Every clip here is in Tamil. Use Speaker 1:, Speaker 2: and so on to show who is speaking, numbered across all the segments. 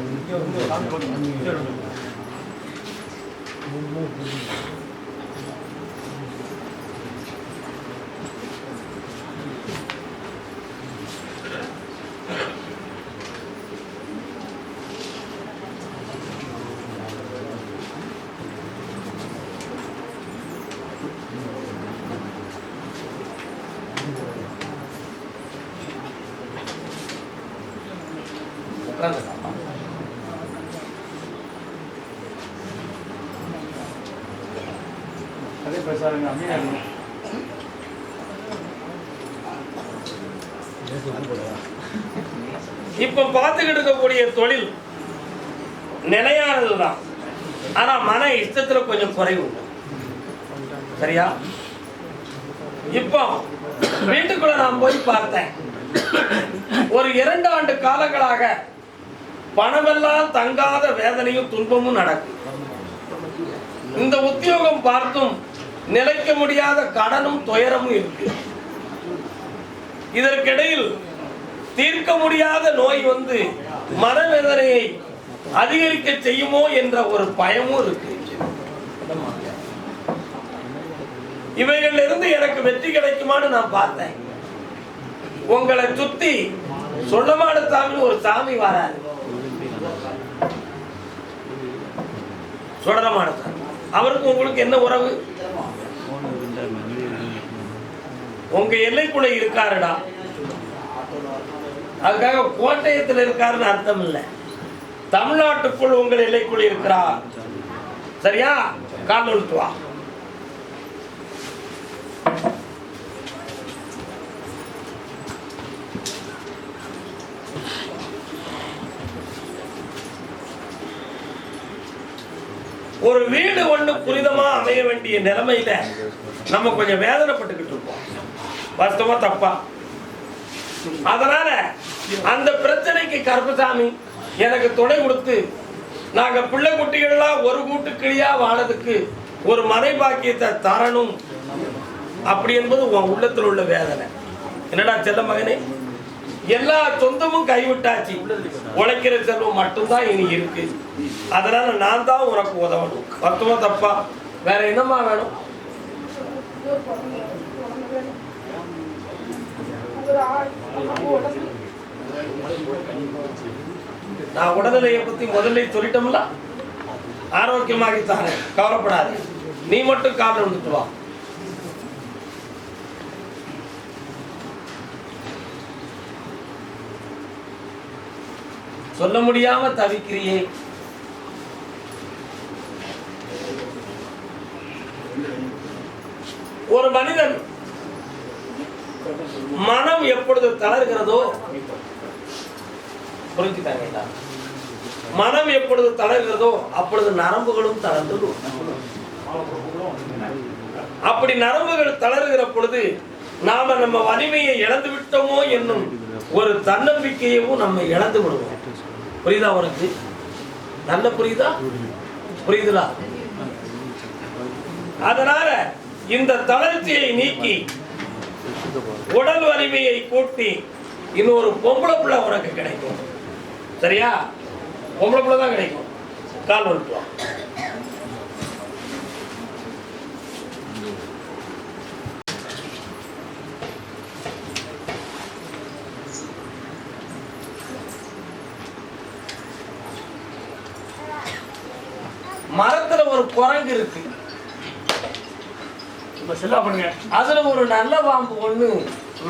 Speaker 1: お
Speaker 2: んですか
Speaker 1: இப்ப பார்த்துக்கிட்டு இருக்கக்கூடிய தொழில் நிலையானதுதான் ஆனா மன இஷ்டத்துல கொஞ்சம் குறைவு உண்டு. சரியா? இப்போ வீட்டுக்குள்ள நான் போய் பார்த்தேன். ஒரு இரண்டு ஆண்டு காலங்களாக பணமெல்லாம் தங்காத வேதனையும் துன்பமும் நடக்கும். இந்த உத்தியோகம் பார்த்தும் நிலைக்க முடியாத கடனும் துயரமும் இருக்கு. இதற்கிடையில் தீர்க்க முடியாத நோய் வந்து மனவேதனையை அதிகரிக்க செய்யுமோ என்ற ஒரு பயமும் இருக்கு. இவைகள் இருந்து எனக்கு வெற்றி கிடைக்குமான்னு நான் பார்த்தேன். உங்களை சுத்தி சொல்லமான சாமின்னு ஒரு சாமி வராது சுடரமான சாமி. அவருக்கு உங்களுக்கு என்ன உறவு? உங்க எல்லைக்குள்ள இருக்காருடா. அதுக்காக கோட்டயத்தில் இருக்காருன்னு அர்த்தம் இல்லை. தமிழ்நாட்டுக்குள் உங்கள் எல்லைக்குள் இருக்கிறார். சரியா? கால் ஒழுத்து வா. ஒரு வீடு ஒண்ணு புனிதமா அமைய வேண்டிய நிலைமையில நம்ம கொஞ்சம் வேதனைப்பட்டுக்கிட்டு இருப்போம் வாஸ்தவமா தப்பா. அதனால அந்த பிரச்சனைக்கு கருப்பசாமி எனக்கு துணை கொடுத்து நாங்க பிள்ளை குட்டிகள்லாம் ஒரு கூட்டு கிளியா வாழதுக்கு ஒரு மறை பாக்கியத்தை தரணும். அப்படி என்பது உன் உள்ளத்தில் உள்ள வேதனை. என்னடா செல்ல மகனே? எல்லா சொந்தமும் கைவிட்டாச்சு. உழைக்கிற செல்வம் மட்டும்தான் இனி இருக்கு. அதனால நான் தான் உனக்கு உதவணும். மொத்தமா தப்பா? வேற என்னம்மா வேணும்? நான் உடல்நிலையை பத்தி முதல்ல சொல்லிட்டோம்ல? ஆரோக்கியமாகி தாரேன் கவலைப்படாத. நீ மட்டும் காலில் வந்துட்டு வா. சொல்ல முடியாம தவிக்கிறியே. ஒரு மனிதன் மனம் எப்பொழுது தளர்கிறதோ புரிஞ்சுக்கிட்டாங்க மனம் எப்பொழுது தளர்கிறதோ அப்பொழுது நரம்புகளும் தளர்ந்து அப்படி நரம்புகள் தளர்கிற பொழுது நாம நம்ம வலிமையை இழந்து விட்டோமோ என்னும் ஒரு தன்னம்பிக்கையவும் நம்ம இழந்து விடுவோம். புரியுதா உனக்கு? நல்ல புரியுதா? புரியுதுலா? அதனால இந்த தளர்ச்சியை நீக்கி உடல் வலிமையை கூட்டி இன்னொரு பொம்பளை பிள்ளை உனக்கு கிடைக்கும். சரியா? பொம்பளை பிள்ளை தான் கிடைக்கும். கால் வந்துட்டு மரத்துல ஒரு குரங்கு இருக்கு.
Speaker 2: செல்லா பண்ணுங்க.
Speaker 1: அதுல ஒரு நல்ல பாம்பு ஒண்ணு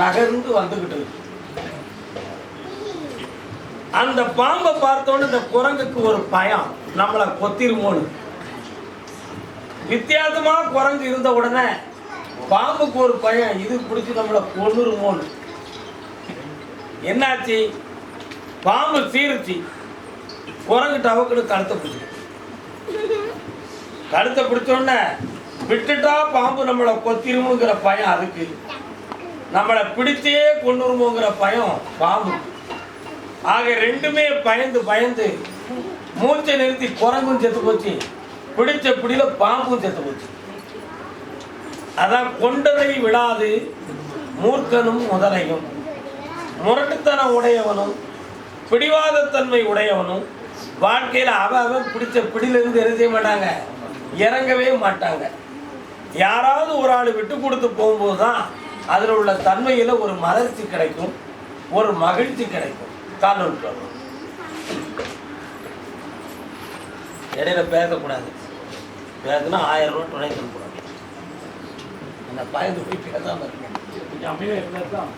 Speaker 1: நகர்ந்து வந்துகிட்டு இருக்கு. அந்த பாம்பை பார்த்தோன்னு இந்த குரங்குக்கு ஒரு பயம். நம்மளை கொத்திருமோன்னு. வித்தியாசமா குரங்கு இருந்த உடனே பாம்புக்கு ஒரு பயம். இது பிடிச்சி நம்மளை கொன்னுருமோன்னு. என்னாச்சு? பாம்பு சீருச்சு குரங்கு டவக்குன்னு கழுத்தை பிடிச்சி கழுத்தை பிடிச்சோன்னே விட்டுட்டா பாம்பு நம்மளை கொத்திருமுங்கிற பயம் அதுக்கு. நம்மளை பிடிச்சே கொண்டுருமோங்கிற பயம் பாம்பு. ஆக ரெண்டுமே பயந்து பயந்து மூச்சை நிறுத்தி குரங்கும் செத்து போச்சு. பிடிச்ச பிடியில பாம்பும் செத்து போச்சு. அதான் கொண்டதை விடாது மூர்க்கனும் முதலையும். முரட்டுத்தனம் உடையவனும் பிடிவாதத்தன்மை உடையவனும் வாழ்க்கையில் அவன் அவன் பிடிச்ச பிடியிலிருந்து என்ன மாட்டாங்க. இறங்கவே மாட்டாங்க. யாராவது ஒரு ஆள் விட்டு கொடுத்து போகும்போது தான் அதில் உள்ள தன்மையில் ஒரு மலர்ச்சி கிடைக்கும் ஒரு மகிழ்ச்சி கிடைக்கும். விட்டுறோம் இடையில பேசக்கூடாது. பேசுனா ஆயிரம் ரூபா துணை தரக்கூடாது அந்த பயந்து போய் பேசாம இருக்கேன்
Speaker 2: அமைதியாக இருந்தால்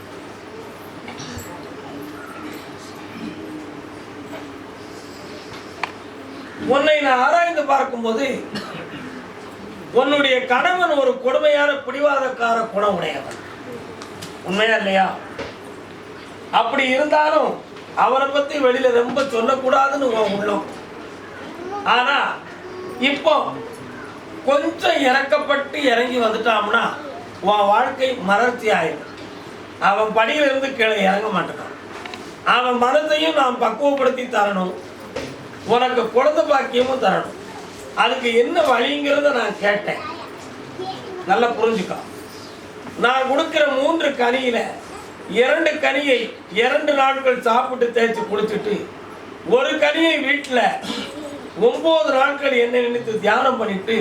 Speaker 1: உன்னை நான் ஆராய்ந்து பார்க்கும்போது உன்னுடைய கணவன் ஒரு கொடுமையான பிடிவாதக்கார குணம் உடையவன் உண்மையா இல்லையா? அப்படி இருந்தாலும் அவரை பத்தி வெளியில ரொம்ப சொல்லக்கூடாதுன்னு உன் உள்ளம். ஆனா இப்போ கொஞ்சம் இறக்கப்பட்டு இறங்கி வந்துட்டான்னா உன் வாழ்க்கை மலர்ச்சி ஆயிடும். அவன் படியிலிருந்து கீழே இறங்க மாட்டான் அவன் மனதையும் நாம் பக்குவப்படுத்தி தரணும். உனக்கு குழந்தை பாக்கியமும் தரணும். அதுக்கு என்ன வழிங்கிறத நான் கேட்டேன். நல்லா புரிஞ்சுக்கோ. நான் கொடுக்குற மூன்று கனியில இரண்டு கனியை இரண்டு நாட்கள் சாப்பிட்டு தேய்ச்சி குடிச்சிட்டு ஒரு கனியை வீட்டில் ஒன்பது நாட்கள் என்ன நினைத்து தியானம் பண்ணிட்டு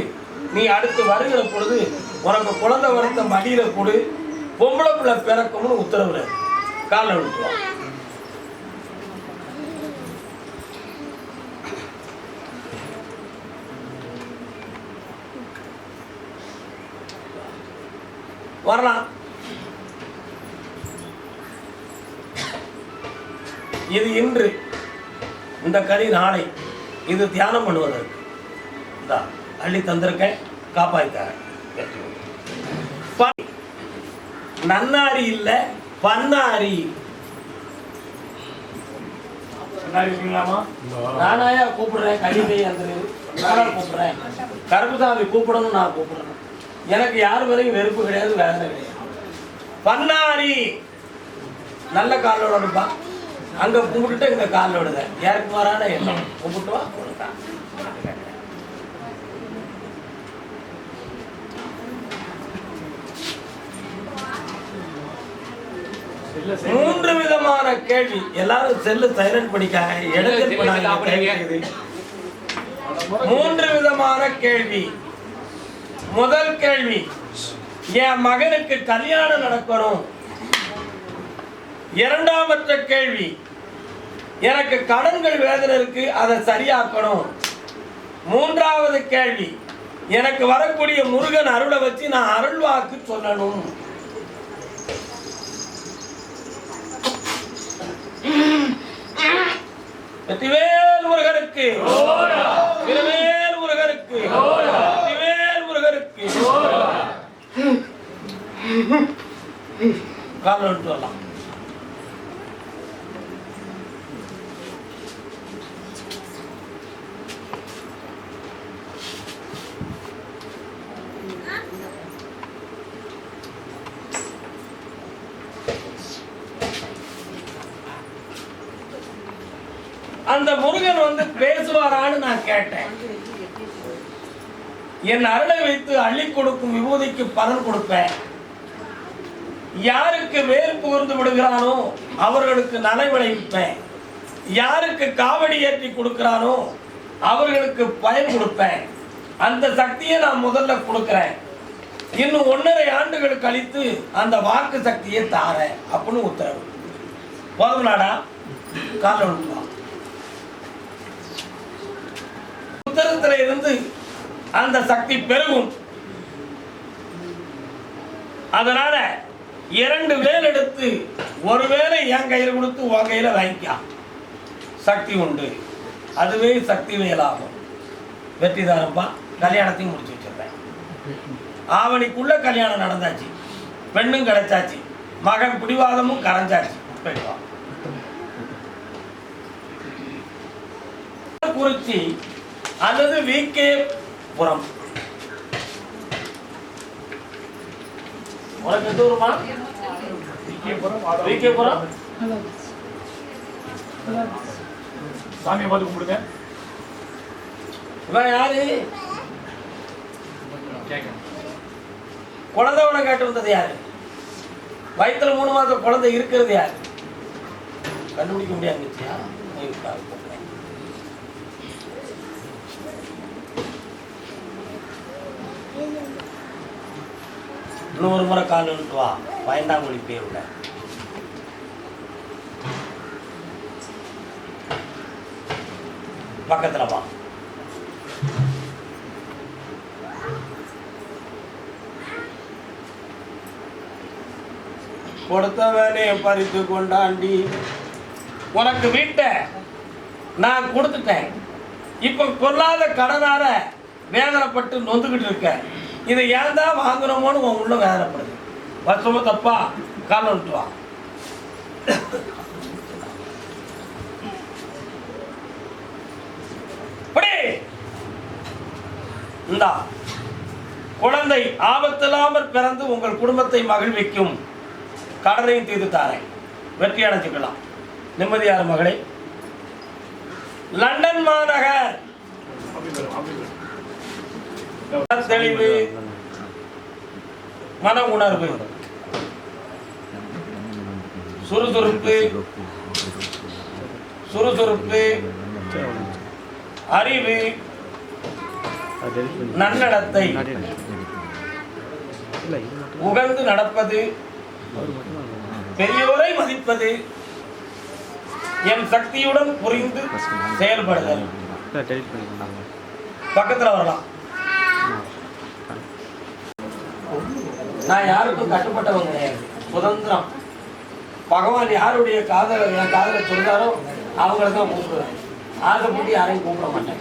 Speaker 1: நீ அடுத்து வருகிற பொழுது உனக்கு குழந்தை வரத்த மடியில் கொடு பொம்பளை பிள்ளை பிறக்கும்னு உத்தரவுல காலை விட்டுருவான் வரலாம். இது இன்று இந்த கறி நாளை இது தியானம் பண்ணுவதற்கு. இந்தா அள்ளி தந்திருக்கேன் காப்பாய்த்தாரேன் ப- நன்னாரி இல்லை பன்னாரி. நானாயா கூப்பிடுறேன் கடிதை அந்த கூப்பிடுறேன். கருப்புசாமி கூப்பிடணும் நான் கூப்பிடணும் எனக்கு யார் வரையும் வெறுப்பு கிடையாது வேதனை கிடையாது. பன்னாரி நல்ல காலோட இருப்பா அங்க கும்பிட்டுட்டு இங்க காலில் விடுத யாருக்கு வரான எண்ணம்? கும்பிட்டு வா கொடுத்தா
Speaker 2: இல்லை சரி
Speaker 1: மூன்று விதமான கேள்வி. எல்லாரும் செல்லு சைலண்ட் படிக்காங்க செய்து. மூன்று விதமான கேள்வி. முதல் கேள்வி. என் மகனுக்கு கல்யாணம் நடக்கணும். இரண்டாமற்ற கேள்வி. எனக்கு கடன்கள் வேதனை இருக்கு அதை சரியாக்கணும். மூன்றாவது கேள்வி. எனக்கு வரக்கூடிய முருகன் அருளை வச்சு நான் அருள்வாக்கு சொல்லணும். வெற்றிவேல் முருகனுக்கு திருவேல் முருகனுக்கு வெற்றிவேல் முருகனுக்கு கால் விட்டு வரலாம். அந்த முருகன் வந்து பேசுவாரான்னு நான் கேட்டேன். என் அருளை வைத்து அள்ளி கொடுக்கும் விபூதிக்கு பலன் கொடுப்பேன். யாருக்கு வேல் புகுந்து விடுகிறானோ அவர்களுக்கு நலை விளைவிப்பேன் யாருக்கு காவடி ஏற்றி கொடுக்கிறானோ அவர்களுக்கு பயன் கொடுப்பேன். அந்த சக்தியை நான் முதல்ல கொடுக்குறேன். இன்னும் ஒன்றரை ஆண்டுகள் கழித்து அந்த வாக்கு சக்தியை தாரேன் அப்படின்னு உத்தரவு. போதும்னாடா கால விட்டுருவான் உத்தரத்தில் இருந்து அந்த சக்தி பெருகும். அதனால இரண்டு வேல் எடுத்து ஒரு வேலை என் கையில் கொடுத்து உன் கையில் வாங்கிக்கா. சக்தி உண்டு. அதுவே சக்தி வேலாகும். வெற்றிதாரப்பா கல்யாணத்தையும் முடிச்சு வச்சிருந்தேன் ஆவணிக்குள்ள கல்யாணம் நடந்தாச்சு. பெண்ணும் கிடைச்சாச்சு. மகன் பிடிவாதமும் கரைஞ்சாச்சு. போயிட்டு குறிச்சி அல்லது விகே புறம் உனக்கு எந்த ஊருமா
Speaker 2: விக்கியபுரம் ஆதவ-
Speaker 1: விகே புறம்
Speaker 2: சாமியை பார்த்து கும்பிடுங்க.
Speaker 1: இவன் யாரு?
Speaker 2: கேட்கணும்.
Speaker 1: குழந்தை உன கேட்டு வந்தது யாரு? வயித்துல மூணு மாதம் குழந்தை இருக்கிறது யாரு? கண்டுபிடிக்க முடியாது இன்னொரு ஒரு முறை கால் வந்துட்டு வா. பயந்தாங்குழி பேருட பக்கத்தில் வா. கொடுத்தவனே பறித்து கொண்டாண்டி. உனக்கு வீட்டை நான் கொடுத்துட்டேன். இப்போ கொல்லாத கடனார வேதனைப்பட்டு நொந்துக்கிட்டு இருக்கேன் இதை ஏன் தான் வாங்குறோமோன்னு உன் உள்ள வேதனைப்படுது. வருஷமா தப்பா? காலம் விட்டு இந்தா குழந்தை ஆபத்தில்லாமல் பிறந்து உங்கள் குடும்பத்தை மகிழ்விக்கும் கடனையும் தீர்த்து தாரேன். வெற்றி அடைஞ்சுக்கலாம். நிம்மதியார் மகளே. லண்டன் மாநகர்
Speaker 2: அப்படி வரும் அப்படி வரும்
Speaker 1: தெளிவு மன உணர்வு சுறுசுறுப்பு சுறுசுறுப்பு அறிவு நன்னடத்தை உகழ்ந்து நடப்பது பெரியோரை மதிப்பது என் சக்தியுடன் புரிந்து செயல்படுதல். பக்கத்துல வரலாம். நான் யாருக்கும் கட்டுப்பட்டவங்க கிடையாது. சுதந்திரம். பகவான் யாருடைய காதல காதலை சொல்கிறாரோ சொல்றாரோ அவங்கள தான் கூப்பிடுவேன் ஆசைப்பட்டு யாரையும் கூப்பிட மாட்டேன்.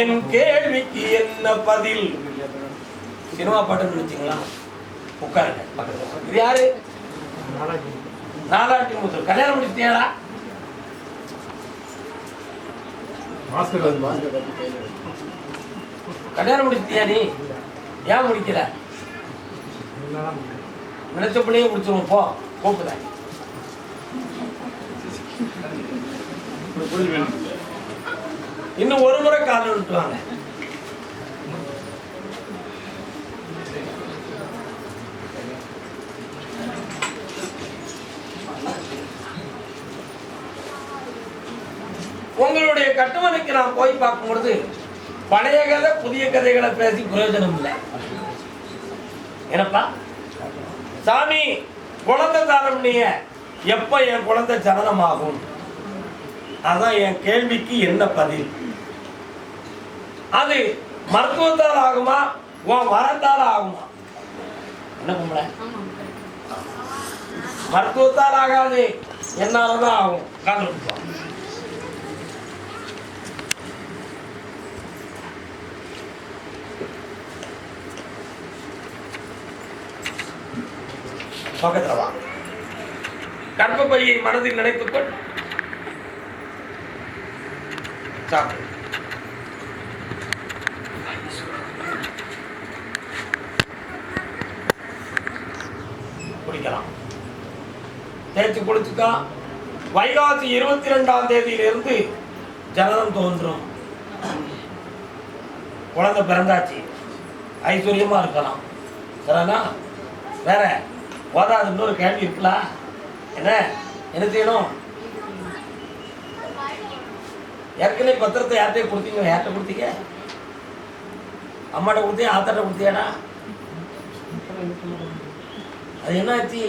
Speaker 1: என் கேள்விக்கு என்ன பதில்? சினிமா பாட்டு வச்சுங்களா உட்காருங்க இது யாரு? நாலாட்டி. முத்து. கல்யாணம்
Speaker 2: முடிச்சிட்டீங்களா
Speaker 1: கல்யாணம் முடிச்சிட்டியா நீ? ஏன் முடிக்கல? நினைச்ச பிள்ளையும் முடிச்சிருவோம் போ கூப்பிடுறேன் இன்னும் ஒரு முறை கால் விட்டுவாங்க உங்களுடைய கட்டுமனைக்கு நான் போய் பார்க்கும் பொழுது பழைய கதை புதிய கதைகளை பேசி பிரயோஜனம் இல்லை. என்னப்பா? சாமி குழந்தை தாரம் நீ எப்ப என் குழந்தை சரணமாகும் அதான் என் கேள்விக்கு என்ன பதில்? அது மருத்துவத்தால் ஆகுமா? உன் வரத்தால் ஆகுமா? என்ன கும்பல மருத்துவத்தால் ஆகாது. என்னாலதான் ஆகும். காதல் பக்கத்துல வா கர்ப்பப்பையை மனதில் நினைத்துக்கொள். சாப்பிடு. குடிக்கலாம். தேய்ச்சி குளிச்சுக்கா வைகாசி இருபத்தி ரெண்டாம் தேதியிலிருந்து ஜனனம் தோன்றும். குழந்தை பிறந்தாச்சு. ஐஸ்வர்யமா இருக்கலாம். சரிண்ணா வேற? போதாது இன்னொரு கேள்வி இருக்கலாம் என்ன? என்ன செய்யணும்? ஏற்கனவே பத்திரத்தை யார்கிட்டயும் கொடுத்தீங்க யார்கிட்ட கொடுத்தீங்க? அம்மாட்ட கொடுத்தியா ஆத்தாட்ட கொடுத்தியாடா? அது என்னாச்சு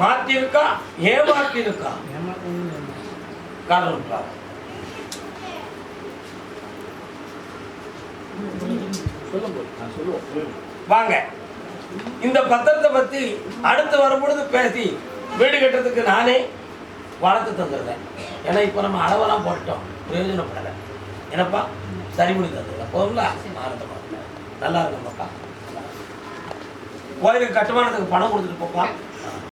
Speaker 1: மாற்றி இருக்கா ஏமாற்றி இருக்கா காரணம் இருக்கா வாங்க. இந்த பத்திரத்தை பத்தி அடுத்து வரும்பொழுது பேசி வீடு கட்டுறதுக்கு நானே வளர்த்து தந்துடுறேன் ஏன்னா இப்போ நம்ம அளவெல்லாம் போட்டோம் பிரயோஜனப்படலை. என்னப்பா? சரி பண்ணி தந்துடுறேன் போதுங்களா? ஆனந்தமா நல்லா இருக்கும்ப்பா கோயிலுக்கு கட்டுமானத்துக்கு பணம் கொடுத்துட்டு போப்பா.